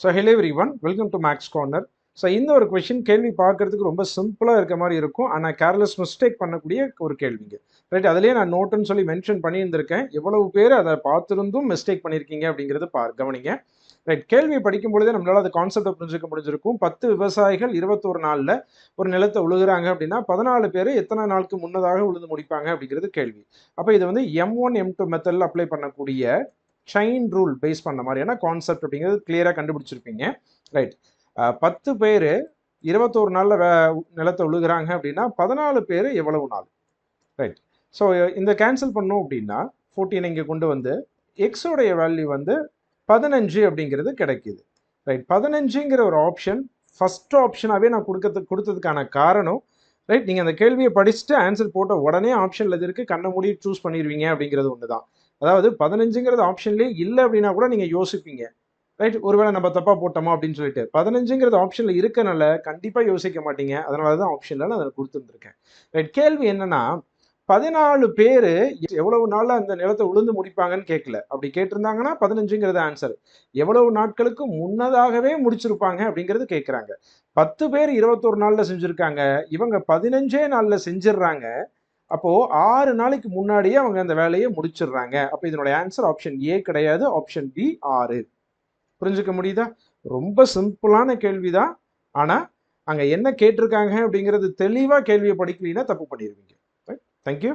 So hello everyone welcome to maths corner so இந்த ஒரு question கேள்வி பார்க்கறதுக்கு ரொம்ப சிம்பிளாக இருக்க மாதிரி இருக்கும். ஆனால் கேர்லெஸ் மிஸ்டேக் பண்ணக்கூடிய ஒரு கேள்விங்க. ரைட் அதுலேயே நான் நோட்டுன்னு சொல்லி மென்ஷன் பண்ணியிருந்திருக்கேன். எவ்வளவு பேர் அதை பார்த்துருந்தும் மிஸ்டேக் பண்ணியிருக்கீங்க அப்படிங்கிறது பா கவனிங்க. ரைட் கேள்வி படிக்கும் பொழுதே நம்மளால் அது கான்செப்டை புரிஞ்சுக்க முடிஞ்சிருக்கும். பத்து விவசாயிகள் இருபத்தோரு நாளில் ஒரு நிலத்தை உழுகுறாங்க அப்படின்னா பதினாலு பேர் எத்தனை நாளுக்கு முன்னதாக உழுது முடிப்பாங்க அப்படிங்கிறது கேள்வி. அப்போ இது வந்து எம் ஒன் எம் டூ மெத்தடில் அப்ளை பண்ணக்கூடிய செயின் ரூல் பேஸ் பண்ண மாதிரியான கான்செப்ட் அப்படிங்கிறது கிளியராக கண்டுபிடிச்சிருப்பீங்க. ரைட் பத்து பேர் இருபத்தோரு நாளில் வே நிலத்தை உழுகுறாங்க அப்படின்னா பதினாலு பேர் எவ்வளவு நாள்? ரைட் ஸோ இந்த கேன்சல் பண்ணோம் அப்படின்னா ஃபோர்டீன் இங்கே கொண்டு வந்து எக்ஸோடைய வேல்யூ வந்து பதினஞ்சு அப்படிங்கிறது கிடைக்கிது. ரைட் பதினஞ்சுங்கிற ஒரு ஆப்ஷன் ஃபஸ்ட் ஆப்ஷனாகவே நான் கொடுக்கறது கொடுத்ததுக்கான காரணம் ரைட் நீங்கள் அந்த கேள்வியை படிச்சுட்டு ஆன்சர் போட்ட உடனே ஆப்ஷனில் இது இருக்குது கண்ணை மூடி சூஸ் பண்ணிடுவீங்க அப்படிங்கிறது ஒன்று தான் அதாவது பதினஞ்சுங்கிறது ஆப்ஷன்லேயே இல்லை அப்படின்னா கூட நீங்கள் யோசிப்பீங்க. ரைட் ஒருவேளை நம்ம தப்பாக போட்டோமா அப்படின்னு சொல்லிட்டு. பதினஞ்சுங்கிறது ஆப்ஷனில் இருக்கனால கண்டிப்பாக யோசிக்க மாட்டீங்க. அதனால தான் ஆப்ஷனில் நான் அதை கொடுத்துருந்துருக்கேன். ரைட் கேள்வி என்னன்னா பதினாலு பேர் எவ்வளவு நாளில் அந்த நிலத்தை உளுந்து முடிப்பாங்கன்னு கேட்கல. அப்படி கேட்டிருந்தாங்கன்னா பதினஞ்சுங்கிறது ஆன்சர் எவ்வளவு நாட்களுக்கு முன்னதாகவே முடிச்சிருப்பாங்க அப்படிங்கிறது கேட்குறாங்க. பத்து பேர் இருபத்தொரு நாளில் செஞ்சுருக்காங்க. இவங்க பதினஞ்சே நாளில் செஞ்சிடுறாங்க அப்போ ஆறு நாளைக்கு முன்னாடியே அவங்க அந்த வேலையை முடிச்சிடுறாங்க. அப்போ இதனுடைய ஆன்சர் ஆப்ஷன் ஏ கிடையாது ஆப்ஷன் பி ஆறு. புரிஞ்சுக்க முடியுதா? ரொம்ப சிம்பிளான கேள்வி தான் ஆனால் அங்கே என்ன கேட்டிருக்காங்க அப்படிங்கிறது தெளிவாக கேள்வியை படிக்கலைன்னா தப்பு பண்ணிடுவீங்க. தேங்க்யூ